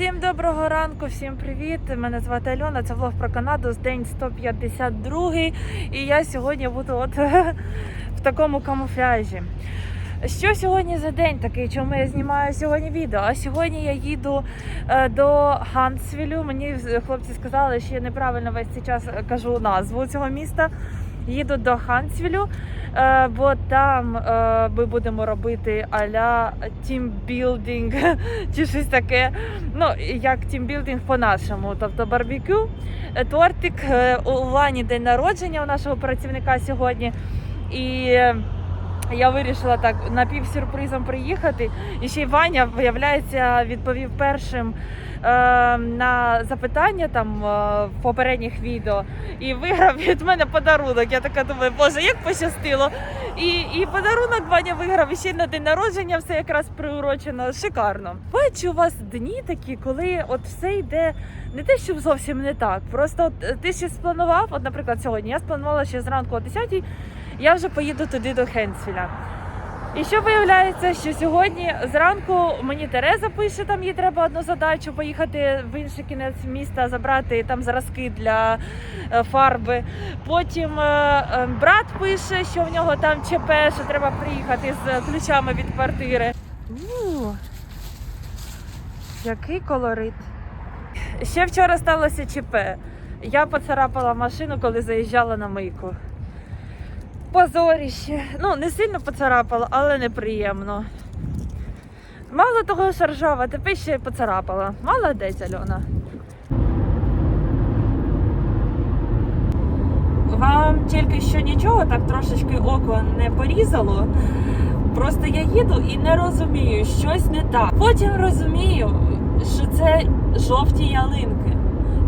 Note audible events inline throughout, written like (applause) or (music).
Всім доброго ранку, всім привіт! Мене звати Альона. Це влог про Канаду з день 152. І я сьогодні буду от (laughs) в такому камуфляжі. Що сьогодні за день такий? Чому я знімаю сьогодні відео? А сьогодні я їду е, до Хансвілю. Мені хлопці сказали, що я неправильно весь цей час кажу назву цього міста. Їду до Хансвілю, е, бо там е, ми будемо робити аля тімбілдинг (laughs) чи щось таке. Ну, як тімбілдинг по-нашому. Тобто барбекю, е, тортик. У Лані день народження у нашого працівника сьогодні. І я вирішила так напівсюрпризом приїхати. І ще й Ваня, виявляється, відповів першим е, на запитання там е, в попередніх відео і виграв від мене подарунок. Я така думаю, боже, як пощастило. І, і подарунок Ваня виграв і ще на день народження, все якраз приурочено. Шикарно. Бачу у вас дні такі, коли от все йде не те, щоб зовсім не так. Просто от, е, ти ще спланував. От, наприклад, сьогодні я спланувала ще зранку о 10 я вже поїду туди до Хенсфіля. І що виявляється, що сьогодні зранку мені Тереза пише, там їй треба одну задачу поїхати в інший кінець міста, забрати там зразки для е, фарби. Потім е, е, брат пише, що в нього там ЧП, що треба приїхати з ключами від квартири. У, який колорит. Ще вчора сталося ЧП. Я поцарапала машину, коли заїжджала на мийку. Позоріще. Ну, не сильно поцарапала, але неприємно. Мало того, що ржава, тепер ще й поцарапала. Молодець, Альона. Вам тільки що нічого, так трошечки око не порізало. Просто я їду і не розумію, щось не так. Потім розумію, що це жовті ялинки.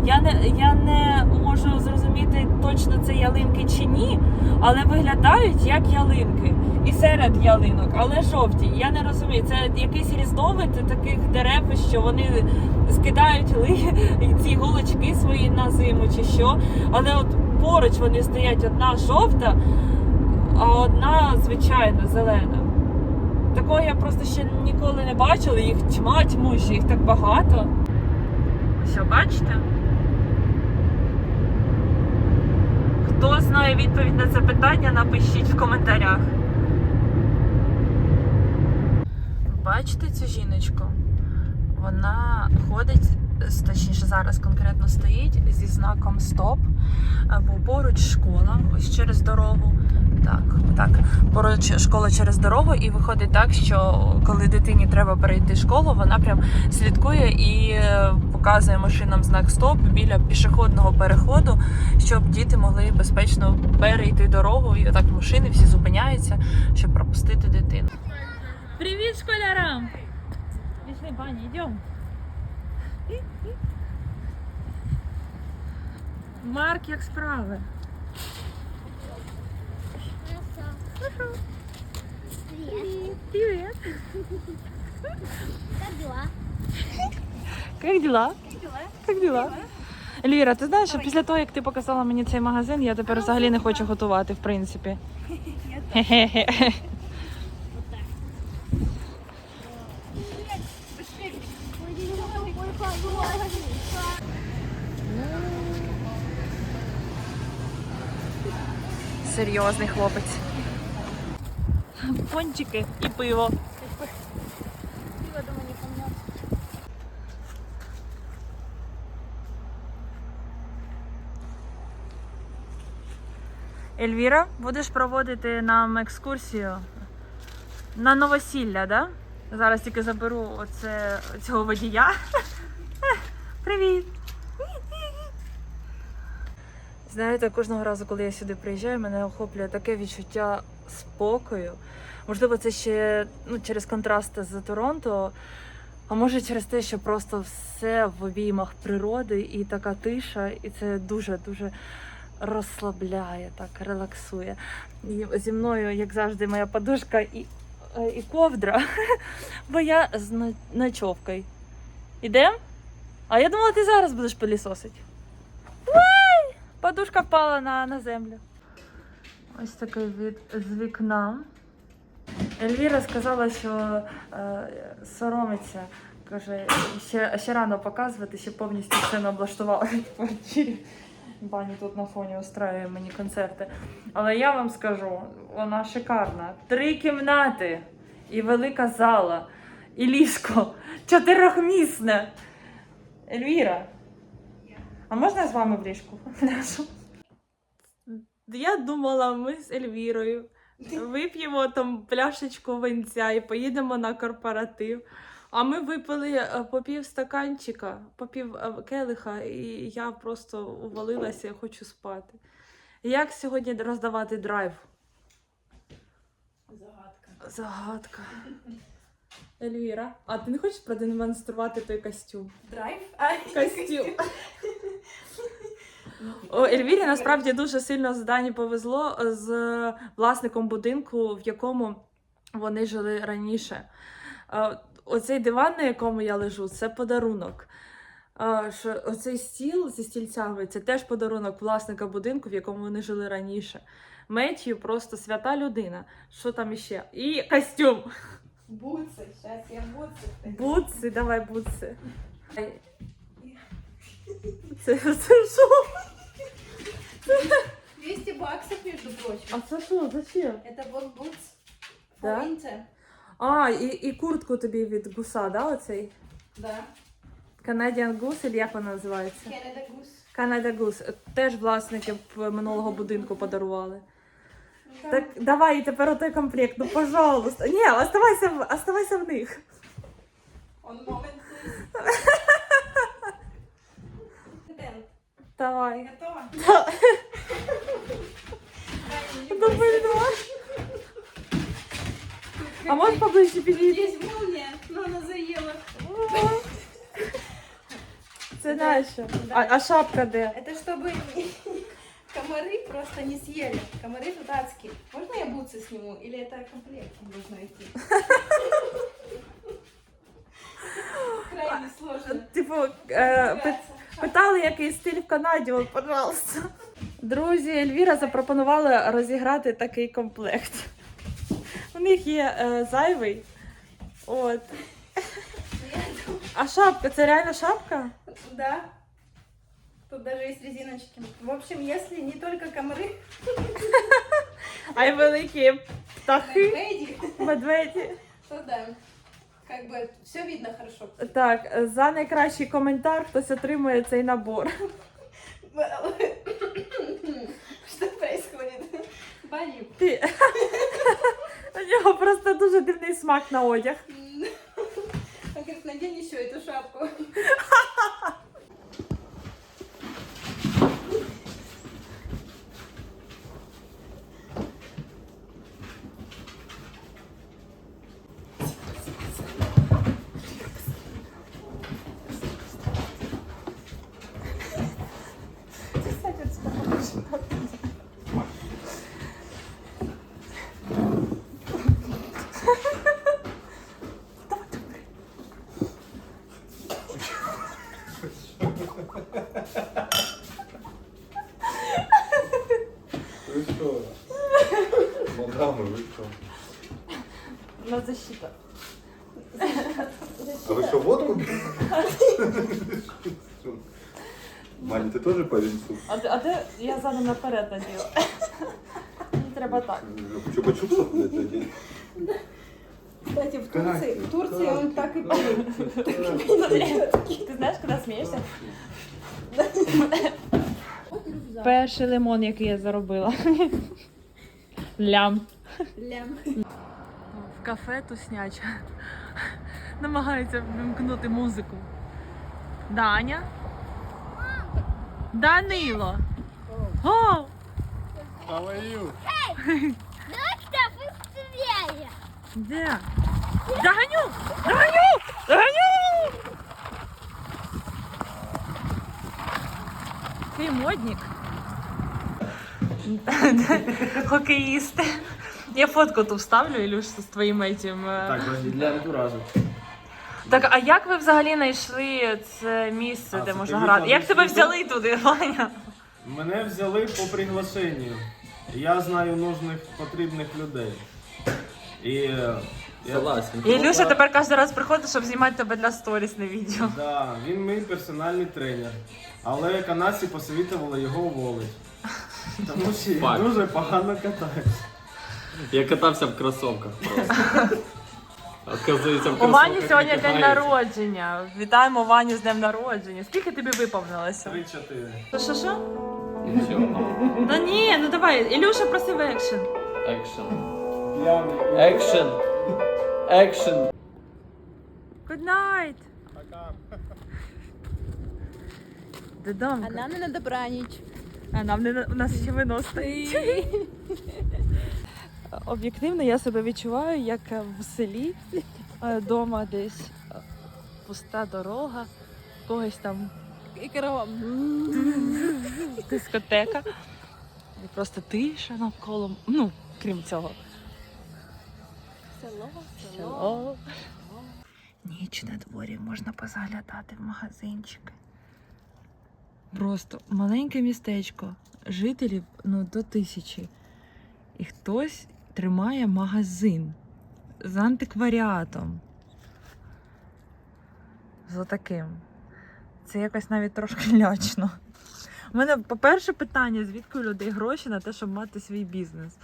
Я не, я не можу зрозуміти точно це ялинки чи ні, але виглядають як ялинки. І серед ялинок, але жовті. Я не розумію. Це якийсь різновид таких дерев, що вони скидають (laughs) ці голочки свої на зиму чи що. Але от поруч вони стоять одна жовта, а одна звичайна зелена. Такого я просто ще ніколи не бачила. Їх тьма тьмуща, їх так багато. Що, бачите? Хто знає відповідь на це питання, напишіть в коментарях. Бачите цю жіночку? Вона ходить, точніше зараз конкретно стоїть зі знаком стоп, бо поруч школа, ось через дорогу. Так, так, поруч школа через дорогу, і виходить так, що коли дитині треба перейти школу, вона прям слідкує і е, показує машинам знак стоп біля пішохідного переходу, щоб діти могли безпечно перейти дорогу. І отак машини всі зупиняються, щоб пропустити дитину. Привіт, школярам! Пішли, пані, йдемо. Марк, як справи? Привет. Как дела? Як діла? Як діла? Ельвіра, ти знаєш, що після того, як ти показала мені цей магазин, я тепер взагалі не хочу готувати, в принципі. (laughs) Хе-хе-хе. Серйозний хлопець. Пончики і пиво. Ельвіра, будеш проводити нам екскурсію на новосілля, да? Зараз тільки заберу оце, цього водія. (laughs) Привіт! Знаєте, кожного разу, коли я сюди приїжджаю, мене охоплює таке відчуття спокою. Можливо, це ще ну, через контраст з Торонто, а може через те, що просто все в обіймах природи і така тиша, і це дуже-дуже розслабляє, так, релаксує. І зі мною, як завжди, моя подушка і, е, і ковдра, (laughs) бо я з но- ночовкою. Ідем? А я думала, ти зараз будеш пилісосити. Подушка впала на, на землю. Ось такий від з вікна. Ельвіра сказала, що е, соромиться Каже, ще, ще рано показувати, ще повністю все не облаштувала в квартирі. Бані тут на фоні устраює мені концерти. Але я вам скажу, вона шикарна. Три кімнати і велика зала, і ліжко чотирьохмісне. Ельвіра, а можна з вами в ліжку ляжу? Я думала, ми з Ельвірою вип'ємо там пляшечку винця і поїдемо на корпоратив. А ми випили е, по пів стаканчика, по пів е, келиха, і я просто увалилася, я хочу спати. Як сьогодні роздавати драйв? Загадка. Загадка. Ельвіра, а ти не хочеш продемонструвати той костюм? Драйв? Костюм. (laughs) О, Ельвірі насправді дуже сильно з Дані повезло з власником будинку, в якому вони жили раніше. Е, Оцей диван, на якому я лежу, це подарунок. Е, Що оцей стіл зі стільцями це теж подарунок власника будинку, в якому вони жили раніше. Меттью просто свята людина. Що там іще? І костюм. Бутсы. Сейчас я бутсы. Бутси, давай. Ай. Це, це що? 200 баксов, между прочим. А це що? Зачем? Это вот бутс. Да? Флоринция. А, і, і куртку тобі від гуса, да, оцей? Да. Canadian Goose, или як вона називається? Canada Goose. Canada Goose. Теж власники минулого будинку подарували. Да. Так давай тепер отой комплект, ну пожалуйста. Ні, оставайся, в- оставайся в них. On moment, please. Давай. готова? Да. Ну, блин. А можеш поближче Тут підійти? есть молния, но она заела. Це нащо? А, а шапка де? Это чтобы (laughs) комары просто не съели. Комары тут адские. Можно я бутсы сниму? Или это комплект нужно идти? (laughs) Крайне сложно. Пи- питали, який стиль в Канаді, от, пожалуйста. Друзі, Ельвіра запропонувала розіграти такий комплект. У них є е, зайвий. От. А шапка, це реально шапка? Да. Тут даже есть резиночки. В общем, если не только комары, (laughs) А й великі птахи, медведи, медведі. то да. Как бы все видно хорошо. Так, за найкращий коментар хтось отримує цей набор. Що происходит? Бани. Ти... У нього просто дуже дивний смак на одяг. Он говорит, надень еще эту шапку. Ви що? Мадами, ви що? На защита. А ви що, водку? Маня, ти теж по? А, де- а де я задом наперед наділа? Мені треба так. Чупа-чупса буде тоді? Кстати, в Турции- в Турции он так и Ти знаєш, куди смієшся? Перший лимон, який я заробила. Лям. Лям. Кафе тусняча. Намагаються вимкнути музику. Даня. Данило. О! How are you? Де? Доганю! Доганю! Доганю! Ти модник. Хокеїсти. Я фотку тут вставлю, Ілюш, з твоїм этим. е. Так, подожди, для антуражу. Так, а як ви взагалі знайшли це місце, А, де це можна ти грати? Як тебе відео? взяли туди, Ваня? Мене взяли по приглашенню. Я знаю нужних потрібних людей. І е, Я- Согласен. Ілюша тепер кожен раз приходить, щоб знімати тебе для сторіс на відео. Да, він мій персональний тренер. Але канадці посовітували його уволити. Тому що я Факт. дуже погано катаюсь. Я катався в кроссовках просто. Оказується, в У Вані сьогодні день катаються. народження. Вітаємо Ваню з днем народження. Скільки тобі виповнилося? Три-чотири. Що що що? Нічого. Та ні, ну давай, Ілюша просив екшен. Екшен. Екшен. Екшен. Good night. Додому. А нам не на добраніч. А нам не на- у нас ще вино стоїть. Об'єктивно я себе відчуваю як в селі, вдома десь е, пуста дорога, когось там І корова. дискотека. І просто тиша навколо. Ну, крім цього. Село, Село. Ніч на дворі можна позаглядати в магазинчики. Просто маленьке містечко, жителів ну, до тисячі. І хтось тримає магазин з антикваріатом. З отаким. Це якось навіть трошки (laughs) лячно. У мене, по-перше, питання, звідки у людей гроші на те, щоб мати свій бізнес.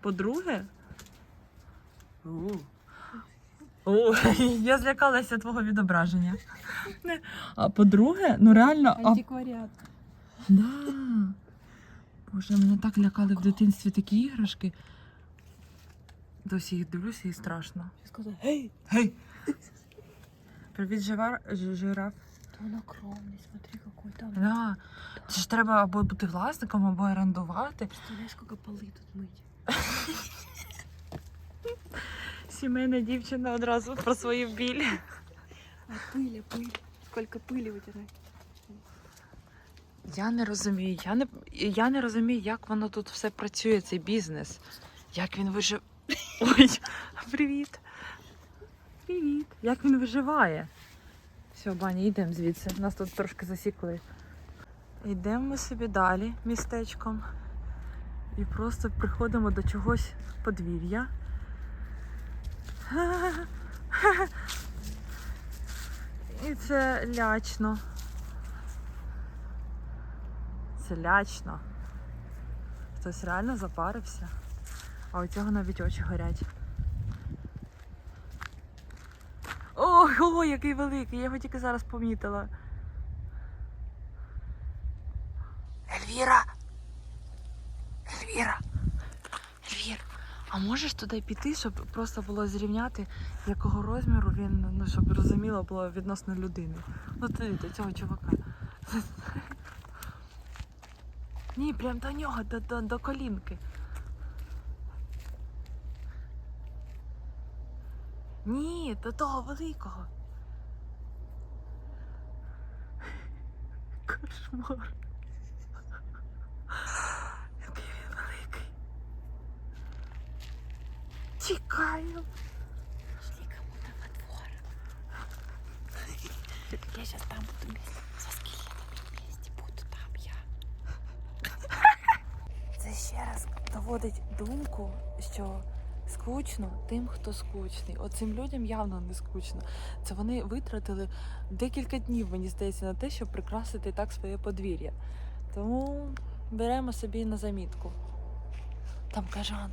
По-друге, (laughs) я злякалася твого відображення. А по-друге, ну реально. А... Антикваріат. Да. Боже, мене так лякали в дитинстві такі іграшки. Досі їх дивлюся і страшно. Сказав, гей, Гей! Привіт, живар... ж- жираф. то он огромный, смотри, какой там. Да. Це ж треба або бути власником, або орендувати. Представляешь, сколько полы тут мыть. Сімейна дівчина одразу про свою біль. А пыль, а пыль. Сколько пыли вытирать. Я не розумію. Я не, я не розумію, як воно тут все працює, цей бізнес. Як він вижив. Ой, (laughs) привіт. Привіт. Як він виживає? Все, Бані, йдемо звідси. Нас тут трошки засікли. Йдемо ми собі далі містечком. І просто приходимо до чогось подвір'я. (laughs) І це лячно. Це лячно. Хтось реально запарився. А у цього навіть очі горять. Ой, ой, який великий, я його тільки зараз помітила. Ельвіра! Ельвіра! Ельвір, а можеш туди піти, щоб просто було зрівняти, якого розміру він, ну, щоб розуміло було відносно людини. Ну, ти до цього чувака. (laughs) Ні, прям до нього, до, до, до колінки. Ні, до того великого. Кошмар. Який він великий. Тікаю. Пошли кому-то во двор. Я сейчас там буду вместе со скелетами вместе буду там я. Це ще раз доводить думку, що скучно тим, хто скучний. Оцим людям явно не скучно. Це вони витратили декілька днів, мені здається, на те, щоб прикрасити так своє подвір'я. Тому беремо собі на замітку. Там кажан.